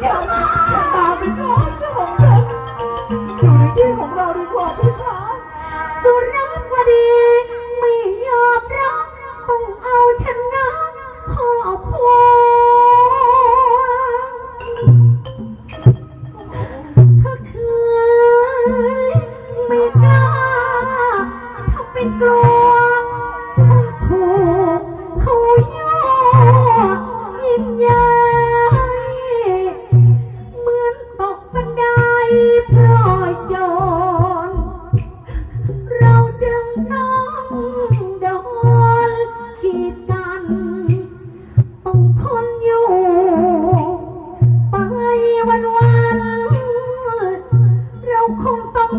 这样吗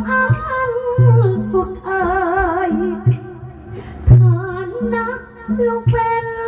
อันสุดอายฐานนักลงเป็น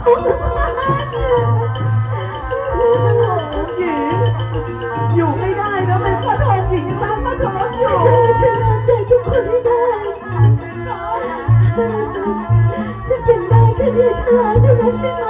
หญิงอยู่ไม่ได้แล้วเป็นพรทองหญิงสร้างพระทองอยู่ฉันเอาใจทุกคนให้ได้ ฉัเป็นได้แค่เดียวฉลาดเท่านั้นใช่ไหม